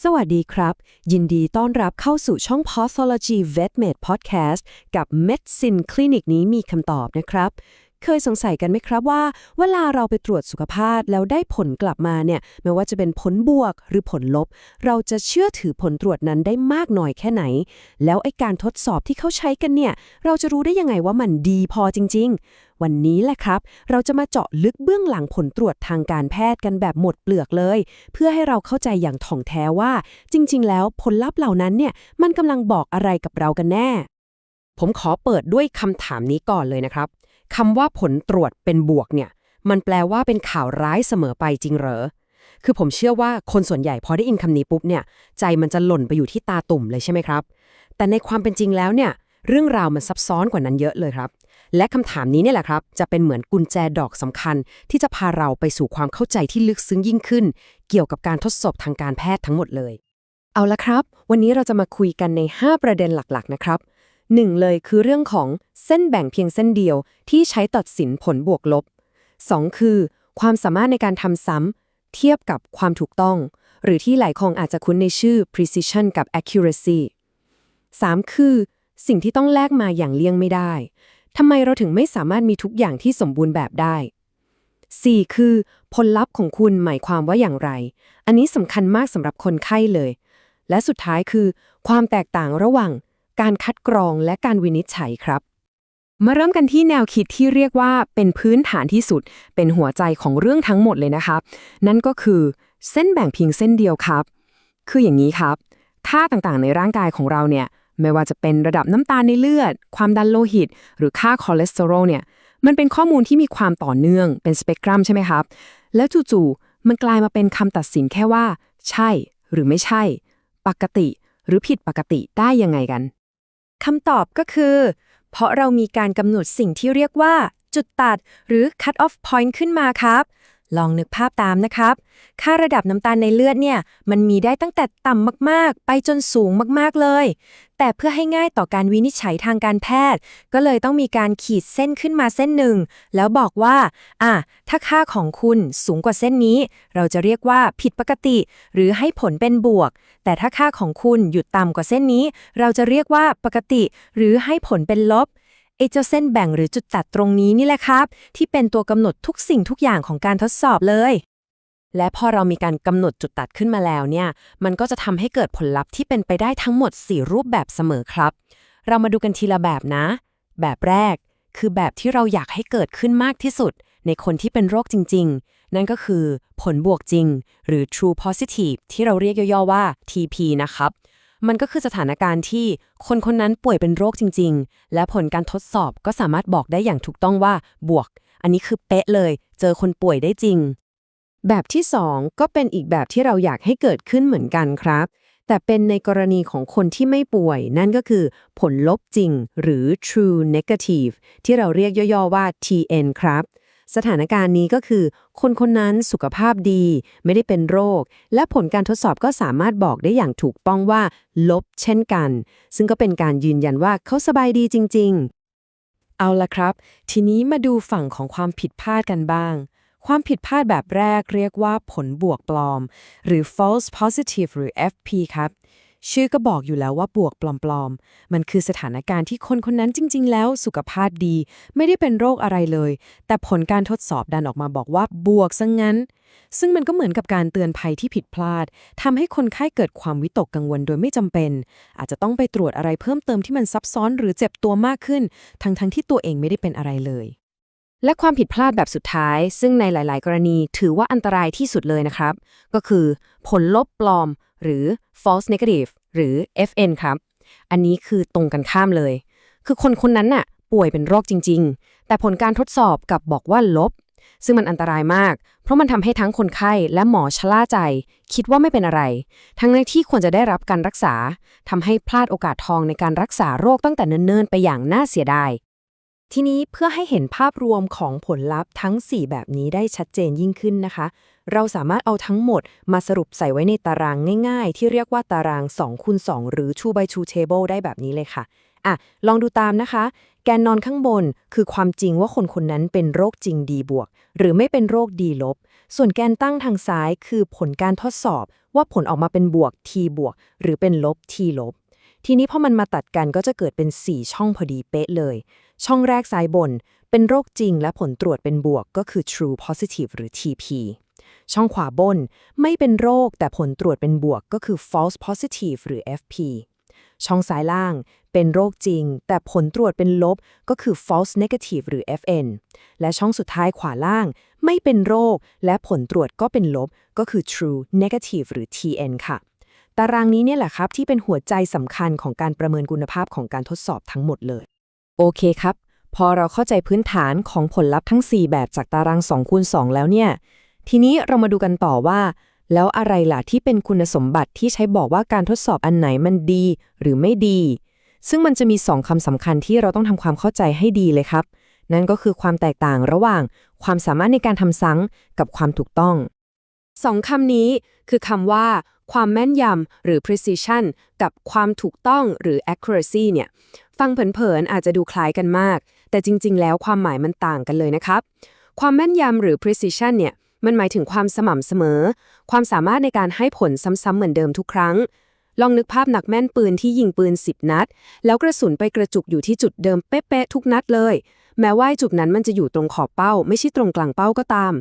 สวัสดีครับ ยินดีต้อนรับเข้าสู่ช่อง Pathology VetMed Podcast กับ Medicine Clinic นี้มีคำตอบนะครับ เคยสงสัยกันไหมครับว่า เวลาเราไปตรวจสุขภาพแล้วได้ผลกลับมาเนี่ยไม่ว่าจะเป็นผลบวกหรือผลลบ เราจะเชื่อถือผลตรวจนั้นได้มากน้อยแค่ไหน แล้วไอการทดสอบที่เขาใช้กันเนี่ย เราจะรู้ได้ยังไงว่ามันดีพอจริง ๆ วันนี้แหละครับ เราจะมาเจาะลึกเบื้องหลังผลตรวจทางการแพทย์กันแบบหมดเปลือกเลย เพื่อให้เราเข้าใจอย่างถ่องแท้ว่า จริง ๆ แล้วผลลัพธ์เหล่านั้นเนี่ยมันกำลังบอกอะไรกับเรากันแน่ผมขอเปิดด้วยคำถามนี้ก่อนเลยนะครับ คำว่าผลตรวจเป็นบวกเนี่ย มันแปลว่าเป็นข่าวร้ายเสมอไปจริงเหรอ คือผมเชื่อว่าคนส่วนใหญ่พอได้ยินคำนี้ปุ๊บเนี่ย ใจมันจะหล่นไปอยู่ที่ตาตุ่มเลยใช่ไหมครับ แต่ในความเป็นจริงแล้วเนี่ย เรื่องราวมันซับซ้อนกว่านั้นเยอะเลยครับ และคำถามนี้เนี่ยแหละครับ จะเป็นเหมือนกุญแจดอกสำคัญ ที่จะพาเราไปสู่ความเข้าใจที่ลึกซึ้งยิ่งขึ้น เกี่ยวกับการทดสอบทางการแพทย์ทั้งหมดเลย เอาละครับ วันนี้เราจะมาคุยกันใน 5 ประเด็นหลักๆ นะครับ หนึ่งเลยคือเรื่องของเส้นแบ่งเพียงเส้นเดียวที่ใช้ตัดสินผลบวกลบ 2. คือ ความสามารถในการทำซ้ำเทียบกับความถูกต้อง หรือที่หลายคนอาจจะคุ้นในชื่อ precision กับ accuracy 3. คือ สิ่งที่ต้องแลกมาอย่างเลี่ยงไม่ได้ทำไมเราถึงไม่สามารถมีทุกอย่างที่สมบูรณ์แบบได้ 4. คือ ผลลัพธ์ของคุณหมายความว่าอย่างไร อันนี้สำคัญมากสำหรับคนไข้เลย และสุดท้ายคือ ความแตกต่างระหว่าง การคัดกรองและการวินิจฉัยครับ มาเริ่มกันที่แนวคิดที่เรียกว่าเป็นพื้นฐานที่สุด เป็นหัวใจของเรื่องทั้งหมดเลยนะครับนั่นก็คือเส้นแบ่งเพียงเส้นเดียวครับ คืออย่างนี้ครับค่าต่างๆ ในร่างกายของเราเนี่ยไม่ว่าจะเป็นระดับน้ำตาลในเลือด ความดันโลหิต หรือค่าคอเลสเตอรอลเนี่ยมันเป็นข้อมูลที่มีความต่อเนื่องเป็นสเปกตรัมใช่ไหมครับ แล้วจู่ๆมันกลายมาเป็นคำตัดสินแค่ว่า ใช่หรือไม่ใช่ ปกติ หรือผิดปกติได้ยังไงกัน คำตอบก็คือ เพราะเรามีการกำหนดสิ่งที่เรียกว่า จุดตัดหรือ cut off point ขึ้นมาครับ ลองนึกภาพตามนะครับ ค่าระดับน้ำตาลในเลือดเนี่ย มันมีได้ตั้งแต่ต่ำมากๆ ไปจนสูงมากๆเลย แต่เพื่อให้ง่ายต่อการวินิจฉัยทางการแพทย์ ก็เลยต้องมีการขีดเส้นขึ้นมาเส้นหนึ่ง แล้วบอกว่า อะ ถ้าค่าของคุณสูงกว่าเส้นนี้ เราจะเรียกว่าผิดปกติ หรือให้ผลเป็นบวก แต่ถ้าค่าของคุณหยุดต่ำกว่าเส้นนี้ เราจะเรียกว่าปกติ หรือให้ผลเป็นลบ ไอ้เจ้าเส้นแบ่งหรือจุดตัดตรงนี้นี่แหละครับ ที่เป็นตัวกำหนดทุกสิ่งทุกอย่างของการทดสอบเลย และพอเรามีการกำหนดจุดตัดขึ้นมาแล้วเนี่ย มันก็จะทำให้เกิดผลลัพธ์ที่เป็นไปได้ทั้งหมด 4 รูปแบบเสมอครับ เรามาดูกันทีละแบบนะ แบบแรก คือแบบที่เราอยากให้เกิดขึ้นมากที่สุด ในคนที่เป็นโรคจริง ๆ นั่นก็คือผลบวกจริง หรือ true positive ที่เราเรียกย่อๆว่า TP นะครับ มันก็คือสถานการณ์ที่คนคนนั้นป่วยเป็นโรคจริง ๆ และผลการทดสอบก็สามารถบอกได้อย่างถูกต้องว่าบวก อันนี้คือเป๊ะเลย เจอคนป่วยได้จริง แบบที่ 2 ก็เป็นอีกแบบที่เราอยากให้เกิดขึ้นเหมือนกันครับ แต่เป็นในกรณีของคนที่ไม่ป่วย นั่นก็คือผลลบจริง หรือ true negative ที่เราเรียกย่อๆว่า TN ครับ สถานการณ์นี้ก็คือ คนคนนั้นสุขภาพดี ไม่ได้เป็นโรค และผลการทดสอบก็สามารถบอกได้อย่างถูกต้องว่า ลบเช่นกัน ซึ่งก็เป็นการยืนยันว่าเขาสบายดีจริง ๆ เอาละครับ ทีนี้มาดูฝั่งของความผิดพลาดกันบ้าง ความผิดพลาดแบบแรกเรียกว่าผลบวกปลอม หรือ false positive หรือ FP ครับ ชื่อก็บอกอยู่แล้วว่าบวกปลอมๆ มันคือสถานการณ์ที่คนคนนั้นจริง ๆ แล้วสุขภาพดี ไม่ได้เป็นโรคอะไรเลย แต่ผลการทดสอบดันออกมาบอกว่าบวกซะงงั้น ซึ่งมันก็เหมือนกับการเตือนภัยที่ผิดพลาดทำให้คนไข้เกิดความวิตกกังวลโดยไม่จำเป็น อาจจะต้องไปตรวจอะไรเพิ่มเติมที่มันซับซ้อนหรือเจ็บตัวมากขึ้น ทั้งๆที่ตัวเองไม่ได้เป็นอะไรเลย และความผิดพลาดแบบสุดท้าย ซึ่งในหลาย ๆ กรณีถือว่าอันตรายที่สุดเลยนะครับ ก็คือผลลบปลอม หรือ false negative หรือ FN ครับ อันนี้คือตรงกันข้ามเลย คือคนคนนั้นน่ะป่วยเป็นโรคจริง ๆ แต่ผลการทดสอบกลับบอกว่าลบ ซึ่งมันอันตรายมาก เพราะมันทำให้ทั้งคนไข้และหมอชะล่าใจ คิดว่าไม่เป็นอะไร ทั้งในที่ควรจะได้รับการรักษาทำให้พลาดโอกาสทองในการรักษาโรคตั้งแต่เนิ่น ๆ ไปอย่างน่าเสียดาย ทีนี้เพื่อให้เห็นภาพรวมของผลลัพธ์ทั้ง 4 แบบนี้ได้ชัดเจนยิ่งขึ้นนะคะ เราสามารถเอาทั้งหมดมาสรุปใส่ไว้ในตารางง่าย ๆ ที่เรียกว่าตาราง2คูณ2หรือ 2 by 2 table ได้แบบนี้เลยค่ะ อะ ลองดูตามนะคะ แกนนอนข้างบนคือความจริงว่าคนคนนั้นเป็นโรคจริงดีบวก หรือไม่เป็นโรคดีลบ ส่วนแกนตั้งทางซ้ายคือผลการทดสอบ ว่าผลออกมาเป็นบวก T บวก หรือเป็นลบ T ลบ ทีนี้พอมันมาตัดกันก็จะเกิดเป็น 4 ช่องพอดีเป๊ะเลย ช่องแรกซ้ายบน เป็นโรคจริงและผลตรวจเป็นบวกก็คือ true positive หรือ TP ช่องขวาบนไม่เป็นโรคแต่ผลตรวจเป็นบวกก็คือ false positive หรือ FP ช่องซ้ายล่างเป็นโรคจริง แต่ผลตรวจเป็นลบก็คือ false negative หรือ FN และช่องสุดท้ายขวาล่าง ไม่เป็นโรค และผลตรวจก็เป็นลบก็คือ true negative หรือ TN ค่ะารางนี้เนี่ยแหละครับที่เป็นหัวใจสำคัญของการประเมินคุณภาพของการทดสอบทั้งหมดเลย โอเคครับ พอเราเข้าใจพื้นฐานของผลลัพธ์ทั้ง 4 แบบจากตาราง2คูณ2แล้วเนี่ย ทีนี้เรามาดูกันต่อว่า แล้วอะไรล่ะที่เป็นคุณสมบัติที่ใช้บอกว่าการทดสอบอันไหนมันดีหรือไม่ดี ซึ่งมันจะมี 2คำสำคัญที่เราต้องทำความเข้าใจให้ดีเลยครับ นั่นก็คือความแตกต่างระหว่าง ความสามารถในการทำซ้ำกับความถูกต้องสองคำนี้คือคำว่า ความแม่นยำหรือ precision กับความถูกต้องหรือ accuracy เนี่ย ฟังเผินๆอาจจะดูคล้ายกันมาก แต่จริง ๆ แล้วความหมายมันต่างกันเลยนะครับ ความแม่นยำหรือ precision เนี่ย มันหมายถึงความสม่ำเสมอ ความสามารถในการให้ผลซ้ำๆเหมือนเดิมทุกครั้ง ลองนึกภาพหนักแม่นปืนที่ยิงปืน 10 นัด แล้วกระสุนไปกระจุกอยู่ที่จุดเดิมเป๊ะๆทุกนัดเลย แม้ว่าจุดนั้นมันจะอยู่ตรงขอบเป้า ไม่ใช่ตรงกลางเป้าก็ตาม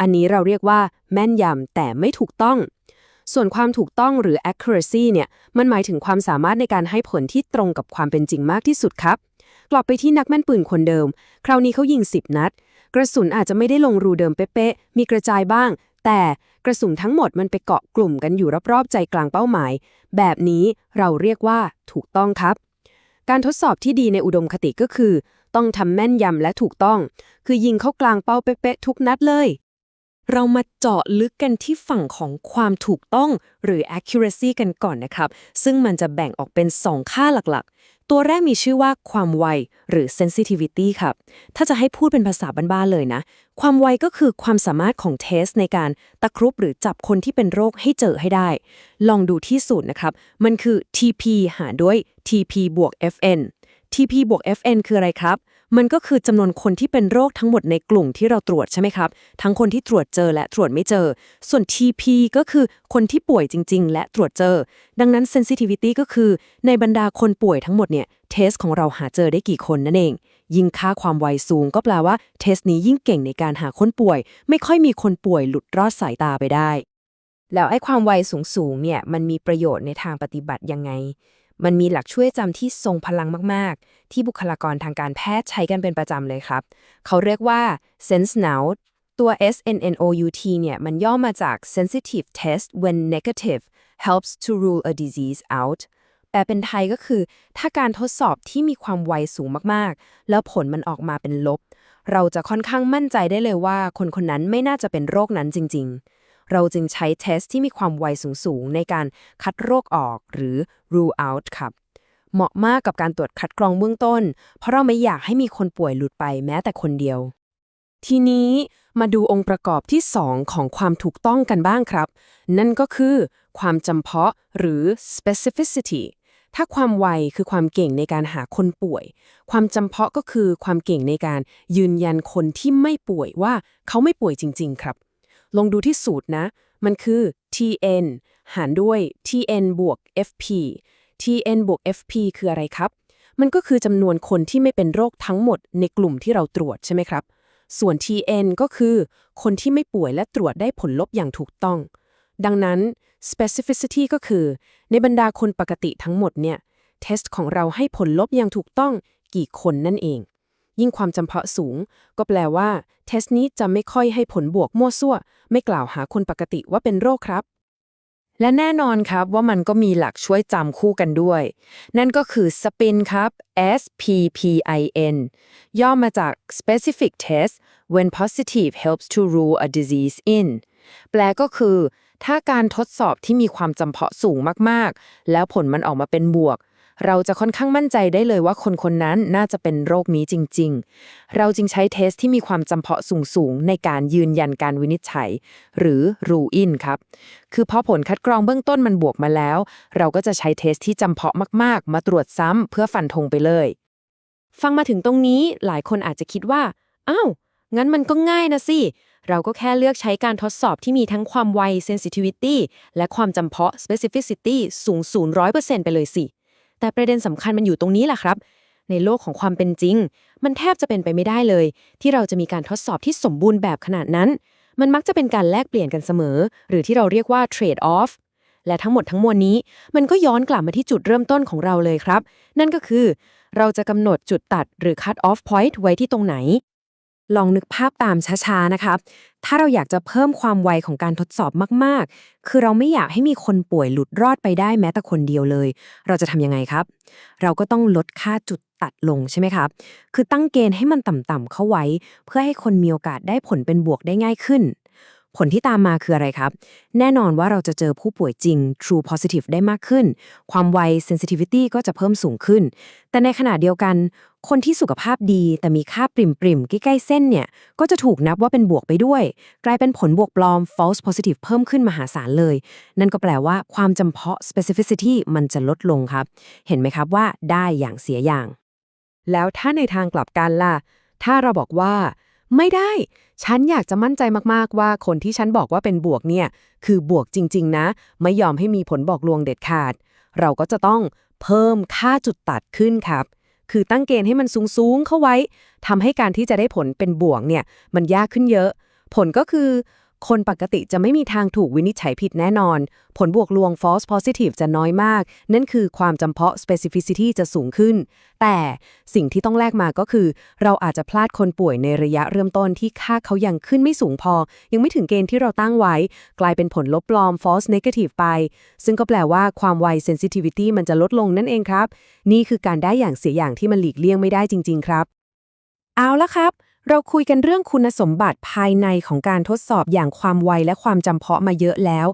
อันนี้เราเรียกว่า แม่นยำแต่ไม่ถูกต้อง ส่วนความถูกต้องหรือ accuracy เนี่ย มันหมายถึงความสามารถในการให้ผลที่ตรงกับความเป็นจริงมากที่สุดครับ กลับไปที่นักแม่นปืนคนเดิม คราวนี้เขายิง 10 นัด กระสุนอาจจะไม่ได้ลงรูเดิมเป๊ะๆ มีกระจายบ้าง แต่กระสุนทั้งหมดมันไปเกาะกลุ่มกันอยู่รอบๆ ใจกลางเป้าหมาย แบบนี้เราเรียกว่าถูกต้องครับ การทดสอบที่ดีในอุดมคติก็คือ ต้องทำแม่นยำและถูกต้อง คือยิงเข้ากลางเป้าเป๊ะๆทุกนัดเลย เรามาเจาะลึกกันที่ฝั่งของความถูกต้องหรือ accuracy กันก่อนนะครับ ซึ่งมันจะแบ่งออกเป็น 2 ค่าหลักๆ ตัวแรกมีชื่อว่าความไวหรือ sensitivity ครับ ถ้าจะให้พูดเป็นภาษาบ้านๆเลยนะ ความไวก็คือความสามารถของเทสในการตะครุบหรือจับคนที่เป็นโรคให้เจอให้ได้ ลองดูที่สูตรนะครับ มันคือ TP หารด้วย TP บวก FN TP บวก FN คืออะไรครับ มันก็คือจำนวนคนที่เป็นโรคทั้งหมดในกลุ่มที่เราตรวจใช่ไหมครับ ทั้งคนที่ตรวจเจอและตรวจไม่เจอ ส่วน TP ก็คือคนที่ป่วยจริง ๆ และตรวจเจอ ดังนั้น sensitivity ก็คือ ในบรรดาคนป่วยทั้งหมดเนี่ยเทสของเราหาเจอได้กี่คนนั่นเอง ยิ่งค่าความไวสูงก็แปลว่าเทสนี้ยิ่งเก่งในการหาคนป่วย ไม่ค่อยมีคนป่วยหลุดรอดสายตาไปได้ แล้วไอ้ความไวสูงๆเนี่ยมันมีประโยชน์ในทางปฏิบัติยังไง มันมีหลักช่วยจำที่ทรงพลังมาก ๆ ที่บุคลากรทางการแพทย์ใช้กันเป็นประจำเลยครับ เขาเรียกว่า SenseNout ตัว SNNOUT เนี่ย มันย่อมาจาก Sensitive Test when Negative helps to rule a disease out แปลเป็นไทยก็คือ ถ้าการทดสอบที่มีความไวสูงมาก ๆ แล้วผลมันออกมาเป็นลบ เราจะค่อนข้างมั่นใจได้เลยว่า คนคนนั้นไม่น่าจะเป็นโรคนั้นจริง ๆ เราจึงใช้เทสที่มีความไวสูงๆ ในการคัดโรคออกหรือ rule out ครับเหมาะมากกับการตรวจคัดกรองเบื้องต้น เพราะเราไม่อยากให้มีคนป่วยหลุดไปแม้แต่คนเดียว ทีนี้มาดูองค์ประกอบที่ 2 ของความถูกต้องกันบ้างครับ นั่นก็คือ ความจำเพาะหรือ specificity ถ้าความไวคือความเก่งในการหาคนป่วย ความจำเพาะก็คือความเก่งในการยืนยันคนที่ไม่ป่วยว่าเขาไม่ป่วยจริง ๆ ครับ ลองดูที่สูตรนะ มันคือ TN หารด้วย TN บวก FP TN บวก FP คืออะไรครับ มันก็คือจำนวนคนที่ไม่เป็นโรคทั้งหมดในกลุ่มที่เราตรวจใช่ไหมครับ ส่วน TN ก็คือคนที่ไม่ป่วยและตรวจได้ผลลบอย่างถูกต้อง ดังนั้น specificity ก็คือ ในบรรดาคนปกติทั้งหมดเนี่ย เทสของเราให้ผลลบอย่างถูกต้องกี่คนนั่นเอง ยิ่งความจำเพาะสูง ก็แปลว่า เทสนี้จะไม่ค่อยให้ผลบวกมั่วซั่ว ไม่กล่าวหาคนปกติว่าเป็นโรคครับ และแน่นอนครับว่ามันก็มีหลักช่วยจำคู่กันด้วย นั่นก็คือ SPIN ครับ S P P I N ย่อมาจาก Specific Test when positive helps to rule a disease in แปลก็คือ ถ้าการทดสอบที่มีความจำเพาะสูงมาก ๆ แล้วผลมันออกมาเป็นบวก เราจะค่อนข้างมั่นใจได้เลยว่าคนคนนั้นน่าจะเป็นโรคนี้จริง ๆ เราจึงใช้เทสที่มีความจำเพาะสูง ๆ ในการยืนยันการวินิจฉัย หรือ rule in ครับ คือพอผลคัดกรองเบื้องต้นมันบวกมาแล้ว เราก็จะใช้เทสที่จำเพาะมากๆ มาตรวจซ้ำเพื่อฟันธงไปเลย ฟังมาถึงตรงนี้หลายคนอาจจะคิดว่าอ้าวงั้นมันก็ง่ายนะสิเราก็แค่เลือกใช้การทดสอบที่มีทั้งความไว sensitivity และความจำเพาะ specificity สูงศูนย์ร้อยเปอร์เซ็นต์ไปเลยสิ แต่ประเด็นสำคัญมันอยู่ตรงนี้แหละครับ ในโลกของความเป็นจริง มันแทบจะเป็นไปไม่ได้เลย ที่เราจะมีการทดสอบที่สมบูรณ์แบบขนาดนั้น มันมักจะเป็นการแลกเปลี่ยนกันเสมอ หรือที่เราเรียกว่า trade off และทั้งหมดทั้งมวลนี้ มันก็ย้อนกลับมาที่จุดเริ่มต้นของเราเลยครับ นั่นก็คือ เราจะกำหนดจุดตัดหรือ cut off point ไว้ที่ตรงไหน ลองนึกภาพตามช้าๆนะครับถ้าเราอยากจะเพิ่มความไวของการทดสอบมากๆ คือเราไม่อยากให้มีคนป่วยหลุดรอดไปได้แม้แต่คนเดียวเลย เราจะทำยังไงครับ เราก็ต้องลดค่าจุดตัดลงใช่ไหมครับ คือตั้งเกณฑ์ให้มันต่ำๆเข้าไว้ เพื่อให้คนมีโอกาสได้ผลเป็นบวกได้ง่ายขึ้น ผลที่ตามมาคืออะไรครับ แน่นอนว่าเราจะเจอผู้ป่วยจริง true positive ได้มากขึ้น ความไว sensitivity ก็จะเพิ่มสูงขึ้น แต่ในขณะเดียวกัน คนที่สุขภาพดี แต่มีค่าปริมปริมใกล้ๆเส้นเนี่ย ก็จะถูกนับว่าเป็นบวกไปด้วย กลายเป็นผลบวกปลอม false positive เพิ่มขึ้นมหาศาลเลย นั่นก็แปลว่าความจำเพาะ specificity มันจะลดลงครับ เห็นไหมครับว่าได้อย่างเสียอย่าง แล้วถ้าในทางกลับกันล่ะ ถ้าเราบอกว่า ไม่ได้ ฉันอยากจะมั่นใจมากๆว่าคนที่ฉันบอกว่าเป็นบวกเนี่ย คือบวกจริง ๆ นะ ไม่ยอมให้มีผลบอกลวงเด็ดขาด เราก็จะต้องเพิ่มค่าจุดตัดขึ้นครับ คือตั้งเกณฑ์ให้มันสูงๆเข้าไว้ทำให้การที่จะได้ผลเป็นบวกเนี่ย มันยากขึ้นเยอะ ผลก็คือ คนปกติจะไม่มีทางถูกวินิจฉัยผิดแน่นอน ผลบวกลวง false positive จะน้อยมาก นั่นคือความจำเพาะ specificity จะสูงขึ้น แต่สิ่งที่ต้องแลกมาก็คือ เราอาจจะพลาดคนป่วยในระยะเริ่มต้นที่ค่าเขายังขึ้นไม่สูงพอ ยังไม่ถึงเกณฑ์ที่เราตั้งไว้ กลายเป็นผลลบปลอม false negative ไป ซึ่งก็แปลว่าความไว sensitivity มันจะลดลงนั่นเองครับ นี่คือการได้อย่างเสียอย่างที่มันหลีกเลี่ยงไม่ได้จริง ๆ ครับ เอาละครับ เราคุยกันเรื่องคุณสมบัติภายในของการทดสอบอย่างความไวและความจำเพาะมาเยอะแล้ว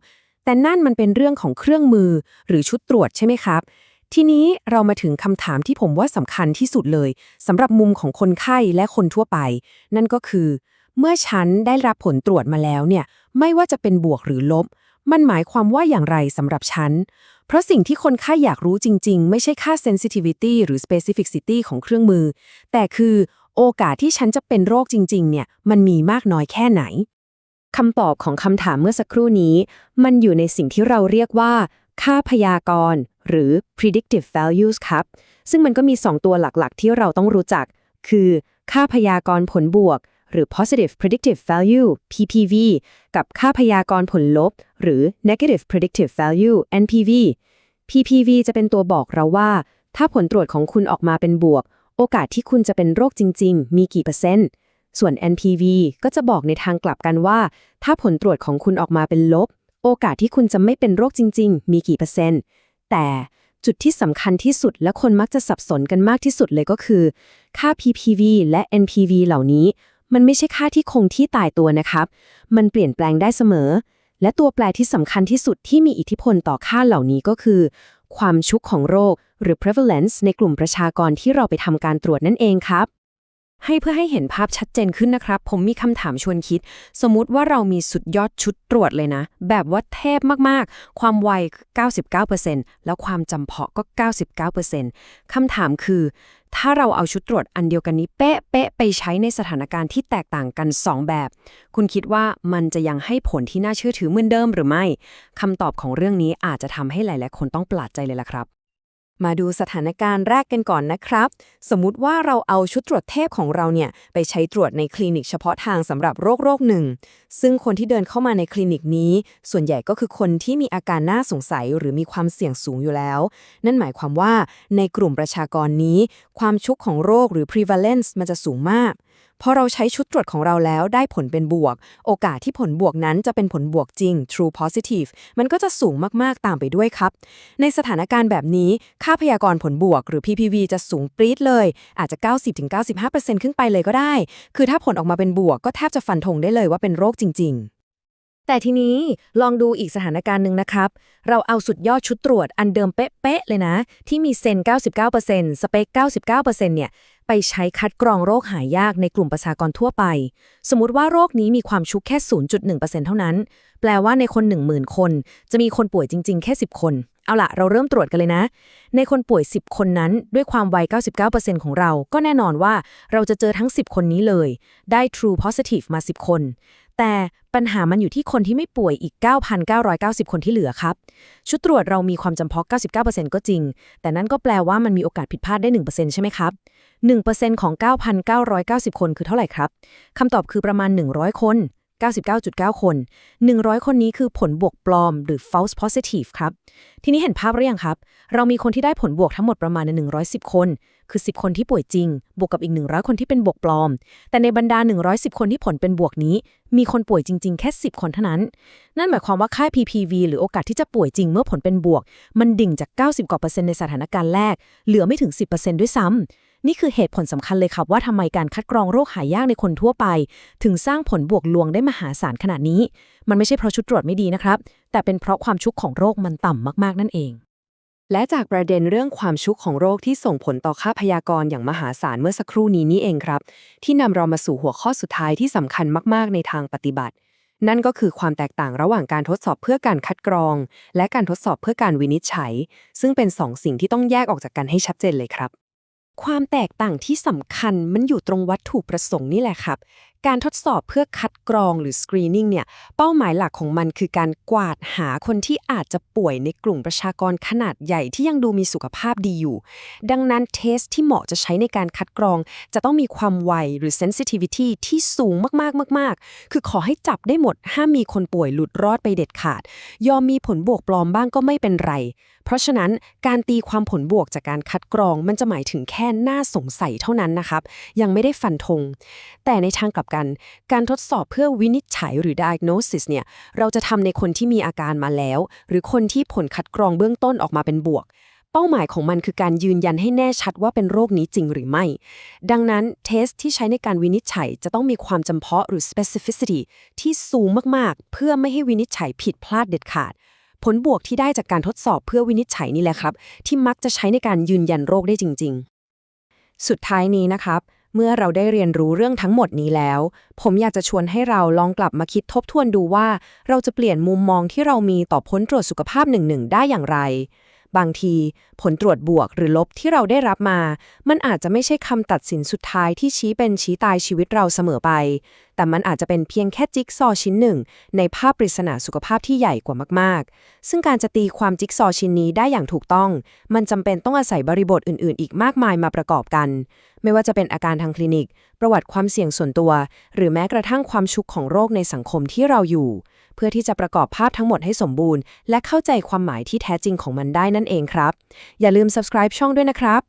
แต่นั่นมันเป็นเรื่องของเครื่องมือหรือชุดตรวจใช่ไหมครับ ทีนี้เรามาถึงคำถามที่ผมว่าสำคัญที่สุดเลยสำหรับมุมของคนไข้และคนทั่วไป นั่นก็คือ เมื่อฉันได้รับผลตรวจมาแล้วเนี่ย ไม่ว่าจะเป็นบวกหรือลบ มันหมายความว่าอย่างไรสำหรับฉัน เพราะสิ่งที่คนไข้อยากรู้จริง ๆ ไม่ใช่ค่า sensitivity หรือ specificity ของเครื่องมือ แต่คือ โอกาสที่ฉันจะเป็นโรคจริง ๆ เนี่ย มันมีมากน้อยแค่ไหนคำตอบของคำถามเมื่อสักครู่นี้ มันอยู่ในสิ่งที่เราเรียกว่า ค่าพยากรณ์ หรือ predictive values ครับ ซึ่งมันก็มี 2 ตัวหลักๆ ที่เราต้องรู้จัก คือ ค่าพยากรณ์ผลบวก หรือ positive predictive value PPV กับค่าพยากรณ์ผลลบ หรือ negative predictive value NPV PPV จะเป็นตัวบอกเราว่า ถ้าผลตรวจของคุณออกมาเป็นบวก โอกาสที่คุณจะเป็นโรคจริง ๆ มีกี่เปอร์เซ็นต์ ส่วน NPV ก็จะบอกในทางกลับกันว่า ถ้าผลตรวจของคุณออกมาเป็นลบ โอกาสที่คุณจะไม่เป็นโรคจริง ๆ มีกี่เปอร์เซ็นต์ แต่จุดที่สำคัญที่สุดและคนมักจะสับสนกันมากที่สุดเลยก็คือ ค่า PPV และ NPV เหล่านี้ มันไม่ใช่ค่าที่คงที่ตายตัวนะครับ มันเปลี่ยนแปลงได้เสมอ และตัวแปรที่สำคัญที่สุดที่มีอิทธิพลต่อค่าเหล่านี้ก็คือ ความชุกของโรค หรือ prevalence ในกลุ่มประชากรที่เราไปทำการตรวจนั่นเองครับ ให้เพื่อให้เห็นภาพชัดเจนขึ้นนะครับ ผมมีคำถามชวนคิด สมมุติว่าเรามีสุดยอดชุดตรวจเลยนะ แบบว่าเทพมากๆ ความไวคือ99%แล้วความจำเพาะก็ 99%คำถามคือ ถ้าเราเอาชุดตรวจอันเดียวกันนี้เป๊ะเป๊ะๆไปใช้ในสถานการณ์ที่แตกต่างกัน 2 แบบ คุณคิดว่ามันจะยังให้ผลที่น่าเชื่อถือเหมือนเดิมหรือไม่คำตอบของเรื่องนี้อาจจะทำให้หลายๆคนต้องประหลาดใจเลยล่ะครับ มาดูสถานการณ์แรกกันก่อนนะครับ สมมุติว่าเราเอาชุดตรวจเทพของเราเนี่ยไปใช้ตรวจในคลินิกเฉพาะทางสำหรับโรคโรคหนึ่ง ซึ่งคนที่เดินเข้ามาในคลินิกนี้ ส่วนใหญ่ก็คือคนที่มีอาการน่าสงสัยหรือมีความเสี่ยงสูงอยู่แล้ว นั่นหมายความว่าในกลุ่มประชากรนี้ ความชุกของโรคหรือ prevalence มันจะสูงมาก พอเราใช้ชุดตรวจของเราแล้วได้ผลเป็นบวก โอกาสที่ผลบวกนั้นจะเป็นผลบวกจริง true positive มันก็จะสูงมากๆตามไปด้วยครับ ในสถานการณ์แบบนี้ค่าพยากรณ์ผลบวก หรือ PPV จะสูงปรี๊ดเลย อาจจะ 90-95%ขึ้นไปเลยก็ได้ คือถ้าผลออกมาเป็นบวกก็แทบจะฟันธงได้เลยว่าเป็นโรคจริง ๆแต่ทีนี้ลองดูอีกสถานการณ์หนึ่งนะครับ เราเอาสุดยอดชุดตรวจอันเดิมเป๊ะๆเลยนะ ที่มีเซน 99%สเปค 99%เนี่ย ไปใช้คัดกรองโรคหายากในกลุ่มประชากรทั่วไป สมมติว่าโรคนี้มีความชุกแค่ 0.1%เท่านั้น แปลว่าในคน 10,000 คน จะมีคนป่วยจริง ๆ แค่ 10 คน เอาละเราเริ่มตรวจกันเลยนะ ในคนป่วย 10 คนนั้นด้วยความไว 99%ของเรา ก็แน่นอนว่าเราจะเจอทั้ง 10 คนนี้เลย ได้ true positive มา 10 คน แต่ปัญหามันอยู่ที่คนที่ไม่ป่วยอีก 9,990 คนที่เหลือครับ ชุดตรวจเรามีความจำเพาะ 99%ก็จริง แต่นั่นก็แปลว่ามันมีโอกาสผิดพลาดได้ 1%ใช่ไหมครับ 1%ของ 9,990 คนคือเท่าไหร่ครับคำตอบคือประมาณ 100 คน 99.9 คน 100 คนนี้คือผลบวกปลอม หรือ false positive ครับ ทีนี้เห็นภาพหรือยังครับ เรามีคนที่ได้ผลบวกทั้งหมดประมาณ 110 คน คือ 10 คนที่ป่วยจริง บวกกับอีก 100 คนที่เป็นบวกปลอม แต่ในบรรดา 110 คนที่ผลเป็นบวกนี้ มีคนป่วยจริง ๆ แค่ 10 คนเท่านั้น นั่นหมายความว่าค่า PPV หรือโอกาสที่จะป่วยจริงเมื่อผลเป็นบวก มันดิ่งจาก 90กว่าเปอร์เซ็นต์ในสถานการณ์แรก เหลือไม่ถึง 10%ด้วยซ้ำ นี่คือเหตุผลสำคัญเลยครับว่าทำไมการคัดกรองโรคหายากในคนทั่วไป ถึงสร้างผลบวกลวงได้มหาศาลขนาดนี้ มันไม่ใช่เพราะชุดตรวจไม่ดีนะครับ แต่เป็นเพราะความชุกของโรคมันต่ำมากๆ นั่นเอง และจากประเด็นเรื่องความชุกของโรคที่ส่งผลต่อค่าพยากรณ์อย่างมหาศาลเมื่อสักครู่นี้นี่เองครับ ที่นำเรามาสู่หัวข้อสุดท้ายที่สำคัญมาก ๆ ในทางปฏิบัติ นั่นก็คือความแตกต่างระหว่างการทดสอบเพื่อการคัดกรอง และการทดสอบเพื่อการวินิจฉัย ซึ่งเป็นสองสิ่งที่ต้องแยกออกจากกันให้ชัดเจนเลยครับ ความแตกต่างที่สำคัญมันอยู่ตรงวัตถุประสงค์นี่แหละครับ การทดสอบเพื่อคัดกรองหรือ screening เนี่ย เป้าหมายหลักของมันคือการกวาดหาคนที่อาจจะป่วยในกลุ่มประชากรขนาดใหญ่ที่ยังดูมีสุขภาพดีอยู่ ดังนั้นเทสที่เหมาะจะใช้ในการคัดกรอง จะต้องมีความไวหรือ sensitivity ที่สูงมากๆมาก ๆ คือขอให้จับได้หมด ห้ามมีคนป่วยหลุดรอดไปเด็ดขาด ยอมมีผลบวกปลอมบ้างก็ไม่เป็นไร เพราะฉะนั้นการตีความผลบวกจากการคัดกรอง มันจะหมายถึงแค่น่าสงสัยเท่านั้นนะครับ ยังไม่ได้ฟันธง แต่ในทางกลับกัน การทดสอบเพื่อวินิจฉัยหรือ diagnosis เนี่ย เราจะทำในคนที่มีอาการมาแล้ว หรือคนที่ผลคัดกรองเบื้องต้นออกมาเป็นบวก เป้าหมายของมันคือการยืนยันให้แน่ชัดว่าเป็นโรคนี้จริงหรือไม่ ดังนั้นเทสที่ใช้ในการวินิจฉัยจะต้องมีความจำเพาะหรือ specificity ที่สูงมากๆ เพื่อไม่ให้วินิจฉัยผิดพลาดเด็ดขาดผลบวกที่ได้จากการทดสอบเพื่อวินิจฉัยนี่แหละครับ ที่มักจะใช้ในการยืนยันโรคได้จริง ๆ สุดท้ายนี้นะครับ เมื่อเราได้เรียนรู้เรื่องทั้งหมดนี้แล้ว ผมอยากจะชวนให้เราลองกลับมาคิดทบทวนดูว่า เราจะเปลี่ยนมุมมองที่เรามีต่อพ้นตรวจสุขภาพหนึ่งหนึ่งได้อย่างไร บางทีผลตรวจบวกหรือลบที่เราได้รับมา มันอาจจะไม่ใช่คำตัดสินสุดท้ายที่ชี้เป็นชี้ตายชีวิตเราเสมอไป แต่มันอาจจะเป็นเพียงแค่จิ๊กซอชิ้นหนึ่ง ในภาพปริศนาสุขภาพที่ใหญ่กว่ามาก ๆ ซึ่งการจะตีความจิ๊กซอชิ้นนี้ได้อย่างถูกต้อง มันจำเป็นต้องอาศัยบริบทอื่น ๆ อีกมากมายมาประกอบกัน ไม่ว่าจะเป็นอาการทางคลินิก ประวัติความเสี่ยงส่วนตัว หรือแม้กระทั่งความชุกของโรคในสังคมที่เราอยู่ เพื่อที่จะประกอบภาพทั้งหมดให้สมบูรณ์ และเข้าใจความหมายที่แท้จริงของมันได้นั่นเองครับ อย่าลืม subscribe ช่องด้วยนะครับ